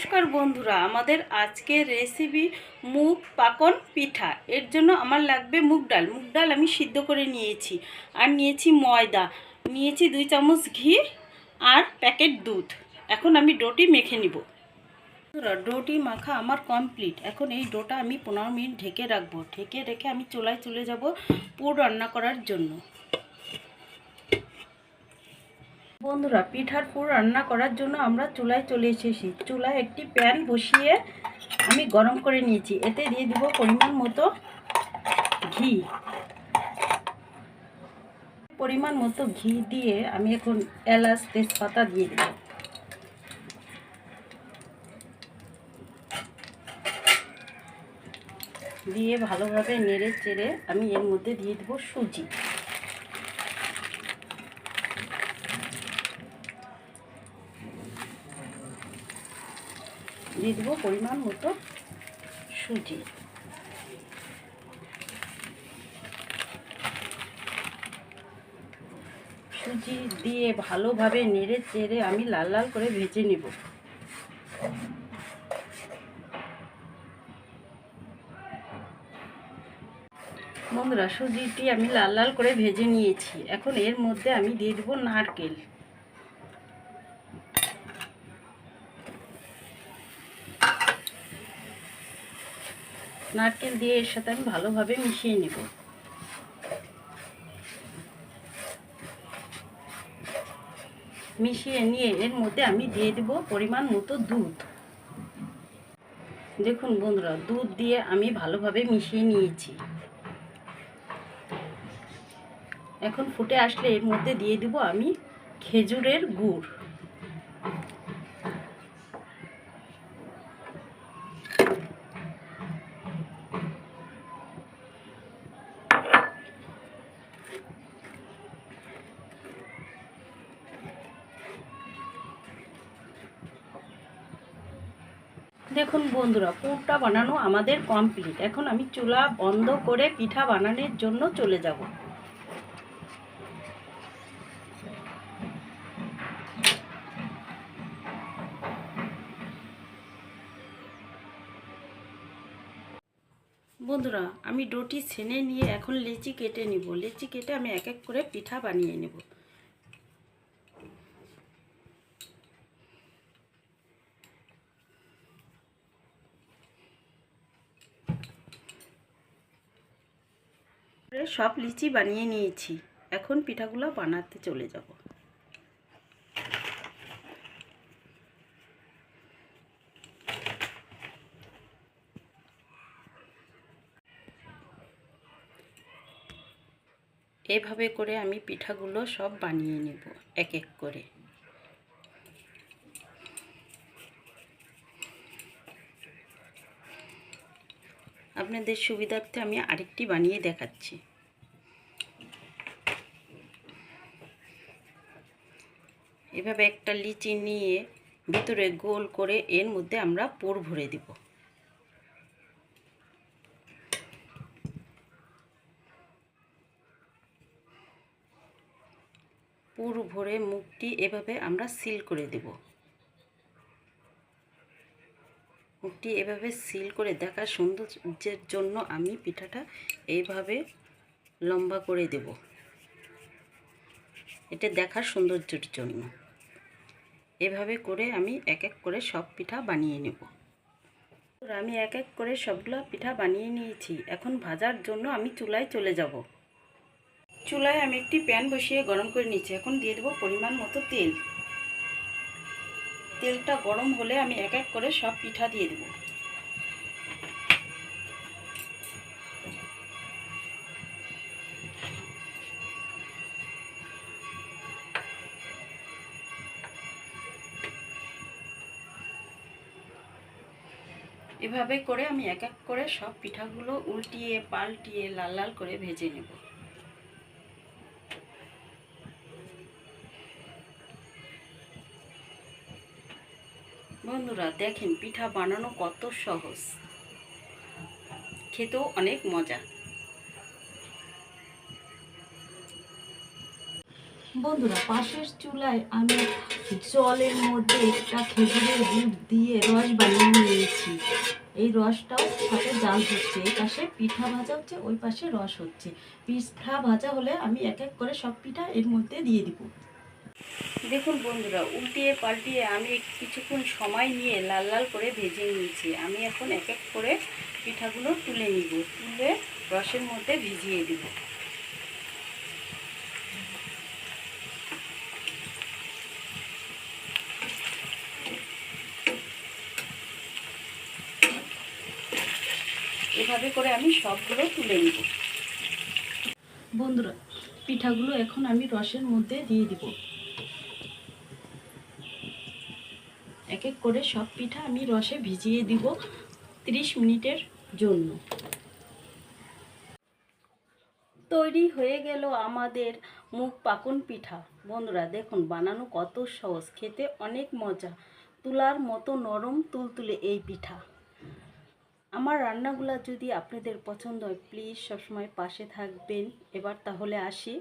নমস্কার বন্ধুরা, আমাদের আজকের রেসিপি মুগ পাকন পিঠা। এর জন্য আমার লাগবে মুগ ডাল। মুগ ডাল আমি সিদ্ধ করে নিয়েছি। আর নিয়েছি ময়দা। নিয়েছি দুই চামচ ঘি আর প্যাকেট দুধ। এখন আমি ডোটি মেখে নিব। ডোটি মাখা আমার কমপ্লিট এখন এই ডোটা আমি পনেরো মিনিট ঢেকে রাখব। ঢেকে রেখে আমি চুলায় চলে যাব পুর রান্না করার জন্য। বন্ধুরা, পিঠার পুর রান্না করার জন্য আমরা চুলায় চলে এসেছি। চুলায় একটি প্যান বসিয়ে আমি গরম করে নিয়েছি। এতে দিয়ে দিব পরিমাণ মতো ঘি। পরিমাণ মতো ঘি দিয়ে আমি এখন এলাচ তেজপাতা দিয়ে দেব। দিয়ে ভালোভাবে নেড়ে চেড়ে আমি এর মধ্যে দিয়ে দেবো সুজি। দিয়ে দেবো পরিমাণ মতো সুজি। সুজি দিয়ে ভালোভাবে নেড়ে চেড়ে আমি লাল লাল করে ভেজে নেব। বন্ধুরা, সুজিটি আমি লাল লাল করে ভেজে নিয়েছি। এখন এর মধ্যে আমি দিয়ে দেবো নারকেল। নারকেল দিয়ে এর সাথে আমি ভালোভাবে মিশিয়ে নেব। মিশিয়ে নিয়ে এর মধ্যে আমি দিয়ে দেব পরিমাণ মতো দুধ। দেখুন বন্ধুরা, দুধ দিয়ে আমি ভালোভাবে মিশিয়ে নিয়েছি। এখন ফুটে আসলে এর মধ্যে দিয়ে দেব আমি খেজুরের গুড়। দেখুন বন্ধুরা, পুরটা বানানো আমাদের কমপ্লিট এখন আমি চুলা বন্ধ করে পিঠা বানানোর জন্য চলে যাব। বন্ধুরা, আমি ডোটি ছেনে নিয়ে এখন লেচি কেটে নিব। লেচি কেটে আমি এক এক করে পিঠা বানিয়ে নেব। সব লিচি বানিয়ে নিয়েছি। এখন পিঠাগুলো বানাতে চলে যাব। এভাবে করে আমি পিঠাগুলো সব বানিয়ে নেব এক এক করে। আপনাদের সুবিধার্থে আমি আরেকটি বানিয়ে দেখাচ্ছি। এভাবে একটা লিচি নিয়ে ভিতরে গোল করে এর মধ্যে আমরা পুর ভরে দিব। পুর ভরে মুখটি এভাবে আমরা সিল করে দেব। মুখটি এভাবে সিল করে দেখার সৌন্দর্যের জন্য আমি পিঠাটা এইভাবে লম্বা করে দেব। এটা দেখার সৌন্দর্যের জন্য। এভাবে করে আমি এক এক করে সব পিঠা বানিয়ে নেব। আমি এক এক করে সবগুলো পিঠা বানিয়ে নিয়েছি। এখন ভাজার জন্য আমি চুলায় চলে যাব। চুলায় আমি একটি প্যান বসিয়ে গরম করে নিয়েছি। এখন দিয়ে দেবো পরিমাণ মতো তেল। তেলটা গরম হলে আমি এক এক করে সব পিঠা দিয়ে দেবো। এভাবে করে আমি এক এক করে সব পিঠাগুলো উল্টিয়ে, পাল্টিয়ে, লাল লাল করে ভেজে নেব। বন্ধুরা, দেখেন পিঠা বানানো কত সহজ। খেতেও অনেক মজা। বন্ধুরা, পাশের চুলায় আমি জলের মধ্যে একটা খেজুরের গুড় দিয়ে রস বানিয়ে নিয়েছি। এই রসটাও সাথে জাল হচ্ছে। এই পাশে পিঠা ভাজা হচ্ছে, ওই পাশে রস হচ্ছে। পিঠা ভাজা হলে আমি এক এক করে সব পিঠা এর মধ্যে দিয়ে দিব। দেখুন বন্ধুরা, উল্টিয়ে পাল্টিয়ে আমি কিছুক্ষণ সময় নিয়ে লাল লাল করে ভেজে নিয়েছি। আমি এখন এক এক করে পিঠাগুলো তুলে নিব। তুলে রসের মধ্যে ভিজিয়ে দিব। এভাবে করে আমি সবগুলো তুলে নিব। বন্ধুরা, পিঠাগুলো এখন আমি রসের মধ্যে দিয়ে দিব। এক এক করে সব পিঠা আমি রসে ভিজিয়ে দিব 30 মিনিটের জন্য। তৈরি হয়ে গেল আমাদের মুখ পাকন পিঠা। বন্ধুরা, দেখুন, বানানো কত সহজ, খেতে অনেক মজা। তুলার মতো নরম তুলতুলে এই পিঠা। আমার রান্নাগুলো যদি আপনাদের পছন্দ হয় প্লিজ সবসময় পাশে থাকবেন। এবার তাহলে আসি।